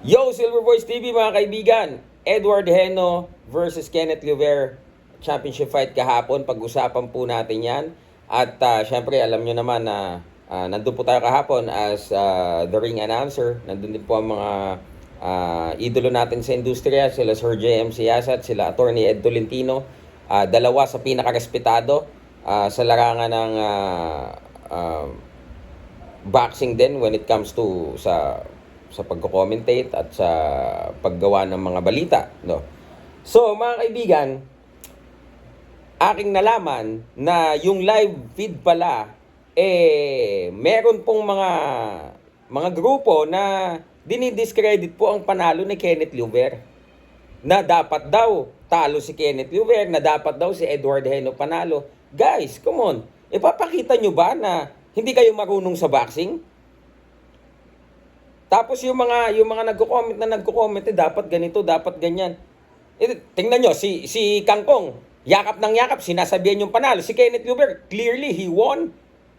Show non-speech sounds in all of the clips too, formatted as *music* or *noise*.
Yo, Silver Voice TV mga kaibigan. Edward Heno versus Kenneth Luver. Championship fight kahapon. Pag-usapan po natin yan. At ah, syempre, alam nyo naman na ah, nandun po tayo kahapon as ah, the ring announcer. Nandun din po ang mga ah, idolo natin sa industriya. Sila Sir J.M. Siyasat, sila Attorney Ed Tolentino. Ah, dalawa sa pinakarespetado ah, sa larangan ng ah, ah, boxing din when it comes to sa sa pagko-commentate at sa paggawa ng mga balita, no. So, mga kaibigan, aking nalaman na yung live feed pala eh meron pong mga mga grupo na dinidiscredit po ang panalo ni Kenneth Luver. Na dapat daw talo si Kenneth Luver, na dapat daw si Edward Heno panalo. Guys, come on. Ipapakita nyo ba na hindi kayo marunong sa boxing? Tapos yung mga yung mga nagko-comment na nagko-comment eh, dapat ganito, dapat ganyan. Eh, tingnan nyo, si si Kangkong, yakap ng yakap, sinasabihan yung panalo. Si Kenneth Luber, clearly he won.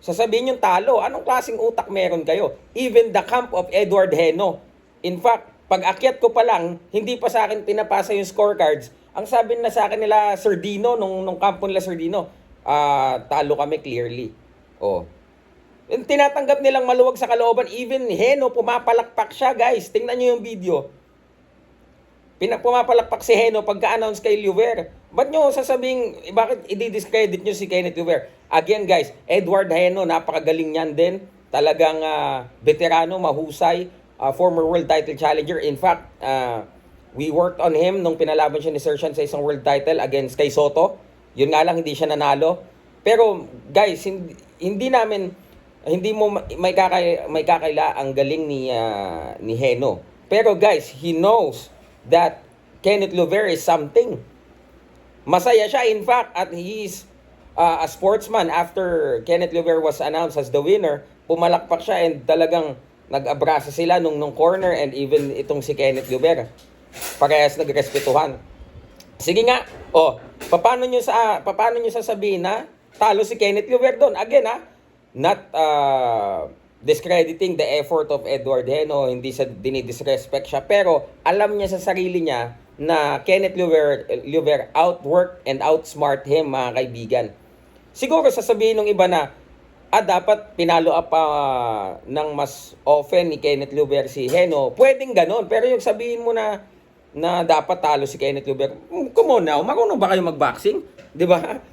Sasabihin yung talo. Anong klaseng utak meron kayo? Even the camp of Edward Heno. In fact, pag akyat ko pa lang, hindi pa sa akin pinapasa yung scorecards. Ang sabi na sa akin nila Sir Dino, nung, nung kampo nila Sir Dino, ah, talo kami clearly. Oh, tinatanggap nilang maluwag sa kalooban, even Heno, pumapalakpak siya, guys. Tingnan nyo yung video. Pina, pumapalakpak si Heno pagka-announce kay Luver. Ba't nyo sasabing, eh, bakit i-discredit nyo si Kenneth Luver? Again, guys, Edward Heno, napakagaling niyan din. Talagang ah, veterano, mahusay, ah, former world title challenger. In fact, ah, we worked on him nung pinalaban siya ni Sir Sean sa isang world title against kay Soto. Yun nga lang, hindi siya nanalo. Pero, guys, hindi, hindi namin, hindi mo ma- may kakay may kakaila ang galing ni ah, ni Heno. Pero guys, he knows that Kenneth Luver is something. Masaya siya in fact at he's uh, a sportsman after Kenneth Luver was announced as the winner. Pumalakpak siya and talagang nag-abrasa sila nung nung corner and even itong si Kenneth Luver. Parehas nagrespetuhan. Sige nga. Oh, paano nyo sa paano nyo sasabihin na talo si Kenneth Luver doon? Again ha, not uh, discrediting the effort of Edward Heno, hindi sa dinidisrespect siya, pero alam niya sa sarili niya na Kenneth Luver, Luver outwork and outsmart him, mga kaibigan. Siguro sasabihin ng iba na, ah, dapat pinalo up pa ng mas often ni Kenneth Luver si Heno. Pwedeng ganon, pero yung sabihin mo na na dapat talo si Kenneth Luber. Mm, Come on now, marunong ba kayo mag-boxing? Di ba? *laughs*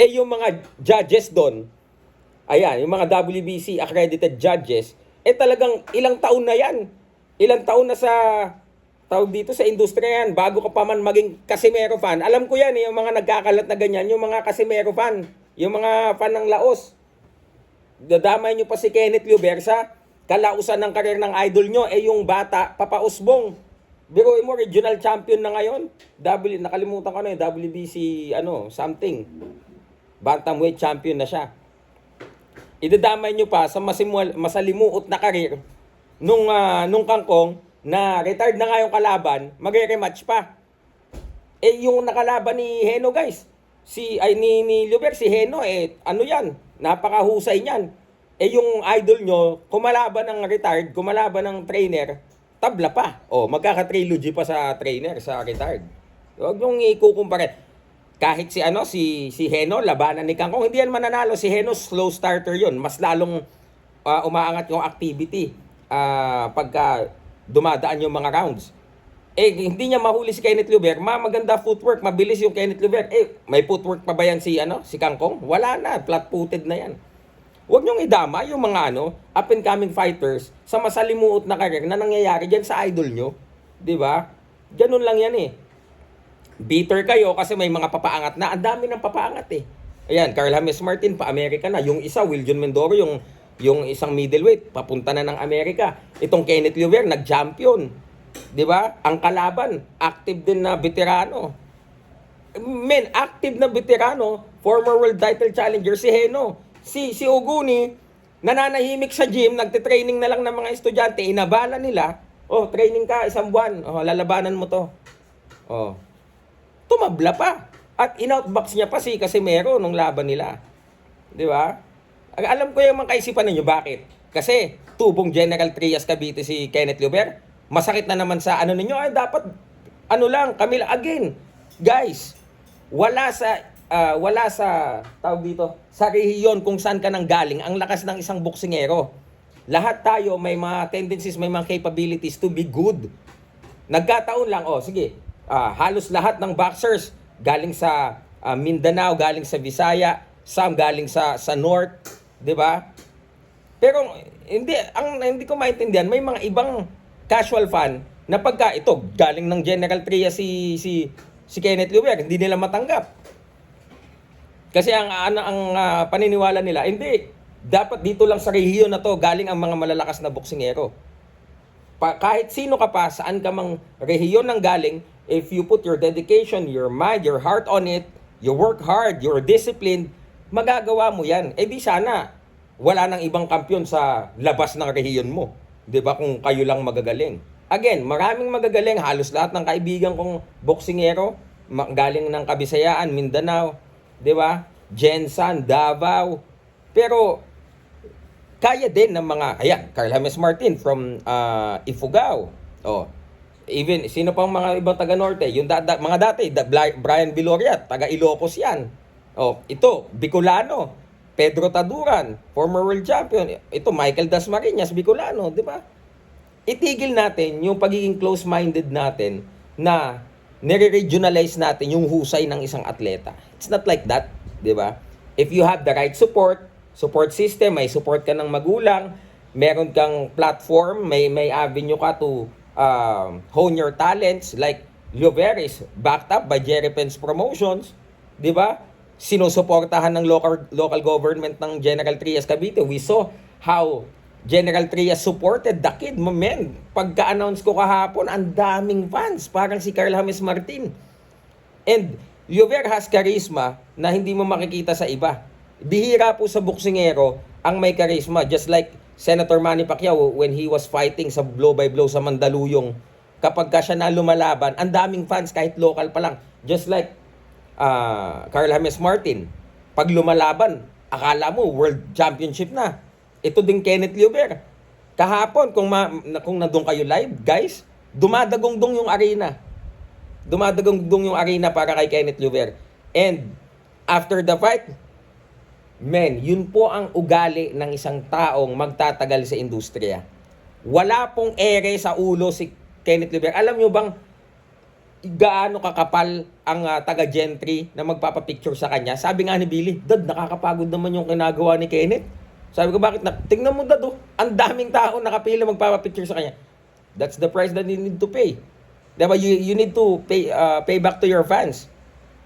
Eh yung mga judges doon, ayan, yung mga WBC accredited judges, eh talagang ilang taon na yan. Ilang taon na sa tawag dito sa industriya yan, bago ka pa man maging Casimero fan. Alam ko yan, eh, yung mga nagkakalat na ganyan, yung mga Casimero fan, yung mga fan ng Laos. Dadamay nyo pa si Kenneth Luber sa kalausan ng karir ng idol nyo, eh yung bata, Papa Usbong. Biruin mo, regional champion na ngayon. W, nakalimutan ko na yung WBC, ano, something. Bantamweight champion na siya. Idadamay nyo pa sa masimual, masalimuot na karir nung, ah, nung kangkong na retired na nga yung kalaban, magre-rematch pa. Eh, yung nakalaban ni Heno, guys, si, ay, ni, ni Luber, si Heno, eh, ano yan, napakahusay niyan. Eh, yung idol nyo, kumalaban ng retired, kumalaban ng trainer, tabla pa. O, magkaka-trilogy pa sa trainer, sa retired. Huwag nyung ikukumpare. Kahit si ano si si Heno labanan ni Kangkong. Hindi yan mananalo. Si Heno slow starter yon mas lalong ah, umaangat yung activity ah, pagka dumadaan yung mga rounds. Eh hindi niya mahuli si Kenneth Luber ma maganda footwork. Mabilis yung Kenneth Luber eh may footwork pa ba yan si ano si Kangkong? Wala na. Flat footed na yan. Huwag niyong idama yung mga ano, up and coming fighters sa masalimuot na karir na nangyayari diyan sa idol nyo. 'Di ba? Ganun lang yan eh bitter kayo kasi may mga papaangat na. Ang dami ng papaangat eh. Ayan, Carl James Martin pa Amerika na. Yung isa, Wiljon Mendoro, yung yung isang middleweight, papunta na ng Amerika. Itong Kenneth Luver, nag-champion. 'Di ba? Ang kalaban, active din na veterano. Men, active na veterano, former world title challenger si Heno. Si si Oguni, nananahimik sa gym, nagte-training na lang ng mga estudyante, inabala nila. Oh, training ka isang buwan. Oh, lalabanan mo 'to. Oh, tumabla pa. At in-outbox niya pa si Casimero nung laban nila. Di ba? Alam ko yung mga kaisipan ninyo, bakit? Kasi tubong General Trias Cavite si Kenneth Luber. masakit na naman sa ano ninyo, ay dapat, ano lang, kami again, guys, wala sa, ah, wala sa, tawag dito, sa rehiyon kung saan ka nang galing, ang lakas ng isang boksingero. Lahat tayo may mga tendencies, may mga capabilities to be good. Nagkataon lang, oh, sige, ah, halos lahat ng boxers galing sa ah, Mindanao, galing sa Visaya, some galing sa sa North, 'di ba? Pero hindi ang hindi ko maintindihan, may mga ibang casual fan na pagka ito galing ng General Tria si si si Kenneth Luber, hindi nila matanggap. Kasi ang ano ang ah, paniniwala nila, hindi dapat dito lang sa rehiyon na to galing ang mga malalakas na boksingero. Pa, kahit sino ka pa, saan ka mang rehiyon ng galing, if you put your dedication, your mind, your heart on it, you work hard, you're disciplined, magagawa mo yan. Eh di sana, wala nang ibang kampyon sa labas ng rehiyon mo. ba kung kayo lang magagaling. Again, maraming magagaling, halos lahat ng kaibigan kong boksingero, galing ng Kabisayaan, Mindanao, ba? Jensan, Davao. Pero kaya din ng mga, ayan, Carl James Martin from uh, Ifugao. Oh, even, sino pang mga ibang taga-norte? Yung da, da- mga dati, da, Brian Viloria, taga Ilocos yan. Oh, ito, Bicolano. Pedro Taduran, former world champion. Ito, Michael Dasmariñas, Bicolano, di ba? Itigil natin yung pagiging close-minded natin na nire-regionalize natin yung husay ng isang atleta. It's not like that, di ba? If you have the right support, support system, may support ka ng magulang, meron kang platform, may may avenue ka to um, hone your talents like Lloveris, backed up by Jerry Pence Promotions, di ba? Sinusuportahan ng local local government ng General Trias Cavite. We saw how General Trias supported the kid. Men, pagka-announce ko kahapon, ang daming fans. Parang si Carl James Martin. And Llover has charisma na hindi mo makikita sa iba. Bihira po sa boksingero ang may charisma. Just like Senator Manny Pacquiao when he was fighting sa blow by blow sa Mandaluyong. Kapag ka siya na lumalaban, ang daming fans kahit local pa lang. Just like ah Carl James Martin. Pag lumalaban, akala mo world championship na. Ito din Kenneth Llover. Kahapon, kung, ma, kung nandun kayo live, guys, dumadagong-dong yung arena dumadagong-dong yung arena para kay Kenneth Llover. And after the fight, men, yun po ang ugali ng isang taong magtatagal sa industriya. Wala pong ere sa ulo si Kenneth Llover. Alam nyo bang gaano kakapal ang ah, taga-gentry na magpapapicture sa kanya? Sabi nga ni Billy, Dad, nakakapagod naman yung kinagawa ni Kenneth. Sabi ko, bakit na? Tingnan mo, Dad, oh. Ang daming tao nakapila magpapapicture sa kanya. That's the price that you need to pay. Diba? You, you need to pay, uh, pay back to your fans.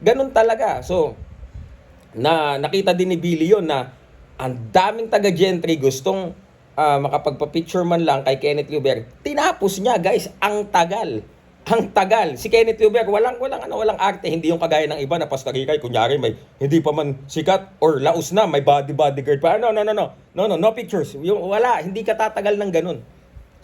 Ganun talaga. So, na nakita din ni Billy yun na ang daming taga-gentry gustong ah, makapagpa-picture man lang kay Kenneth Luber. Tinapos niya, guys, ang tagal. Ang tagal. Si Kenneth Luber, walang, walang, ano, walang arte. Hindi yung kagaya ng iba na pastarikay. Kunyari, may hindi pa man sikat or laos na, may body bodyguard pa. No, no, no, no. No, no, no pictures. Yung, wala, hindi ka tatagal ng ganun.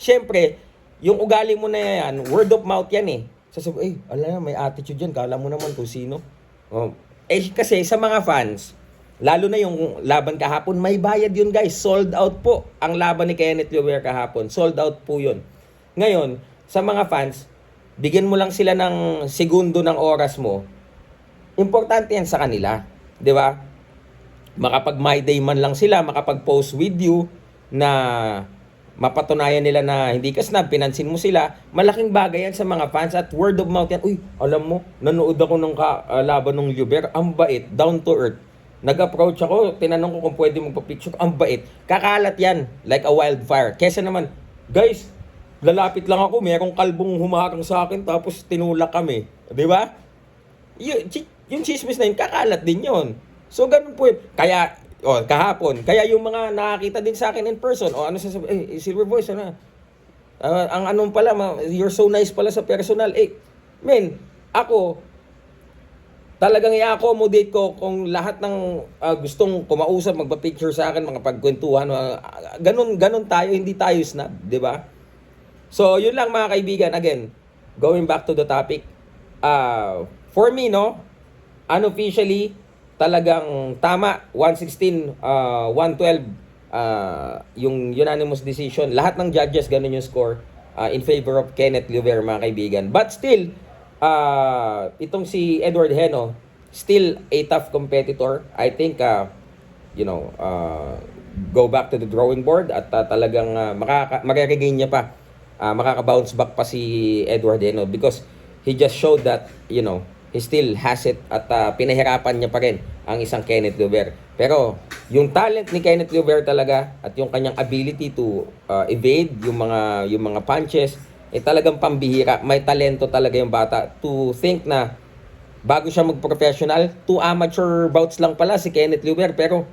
Siyempre, yung ugali mo na yan, word of mouth yan eh. Sasabi, eh, ala may attitude yan. Kala mo naman kung sino. Oh. Eh, kasi sa mga fans, lalo na yung laban kahapon, may bayad yun guys. Sold out po ang laban ni Kenneth Llover kahapon. Sold out po yun. Ngayon, sa mga fans, bigyan mo lang sila ng segundo ng oras mo. Importante yan sa kanila. Di ba? Makapag my day man lang sila, makapag-post with you na mapatunayan nila na hindi ka snub, pinansin mo sila, malaking bagay yan sa mga fans at word of mouth yan. Uy, alam mo, nanood ako ng ka, ah, ng Luber, ang bait, down to earth. Nag-approach ako, tinanong ko kung pwede magpa-picture, ang bait. Kakalat yan, like a wildfire. Kesa naman, guys, lalapit lang ako, merong kalbong humarang sa akin, tapos tinulak kami. Di ba? Yung, yung chismis na yun, kakalat din yun. So, ganun po yun. Kaya, oh, kahapon, kaya yung mga nakakita din sa akin in person, o ano sasabi, eh, Silver Voice, ano? Ah, ang anong pala, ma- you're so nice pala sa personal. Eh, men, ako, talagang i-accommodate ko kung lahat ng ah, gustong kumausap, magpa-picture sa akin, mga pagkwentuhan, ah, ganun, ganun tayo, hindi tayo snub, di ba? So, yun lang mga kaibigan. Again, going back to the topic. Uh, for me, no, unofficially, talagang tama, 116, uh, 112, uh, yung unanimous decision. Lahat ng judges, ganun yung score. uh, in favor of Kenneth Luver mga kaibigan. But still, uh, itong si Edward Heno, still a tough competitor. I think, uh, you know, uh, go back to the drawing board at uh, talagang uh, makaka- mariregain niya pa, uh, makaka-bounce back pa si Edward Heno because he just showed that, you know, still has it at uh, pinahirapan niya pa rin ang isang Kenneth Luver. Pero yung talent ni Kenneth Luver talaga at yung kanyang ability to uh, evade yung mga yung mga punches eh talagang pambihira. May talento talaga yung bata to think na bago siya mag-professional, two amateur bouts lang pala si Kenneth Luber pero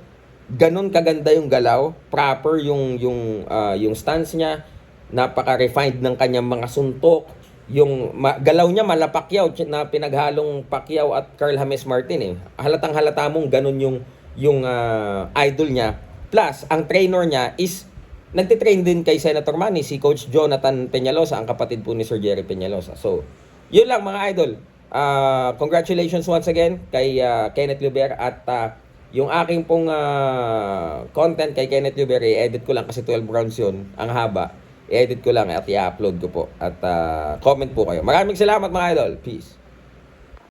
ganun kaganda yung galaw, proper yung yung ah, yung stance niya, napaka-refined ng kanyang mga suntok, yung galaw niya mala Pacquiao na pinaghalong Pacquiao at Carl James Martin eh. Halatang halata mong ganun yung yung ah, idol niya. Plus, ang trainer niya is nagtitrain din kay Senator Manny, si Coach Jonathan Peñalosa, ang kapatid po ni Sir Jerry Peñalosa. So, yun lang mga idol. Ah, congratulations once again kay ah, Kenneth Luber at ah, yung aking pong ah, content kay Kenneth Luber, i-edit ko lang kasi 12 rounds yun, ang haba. I-edit ko lang at i-upload ko po. At ah, comment po kayo. Maraming salamat mga idol. Peace.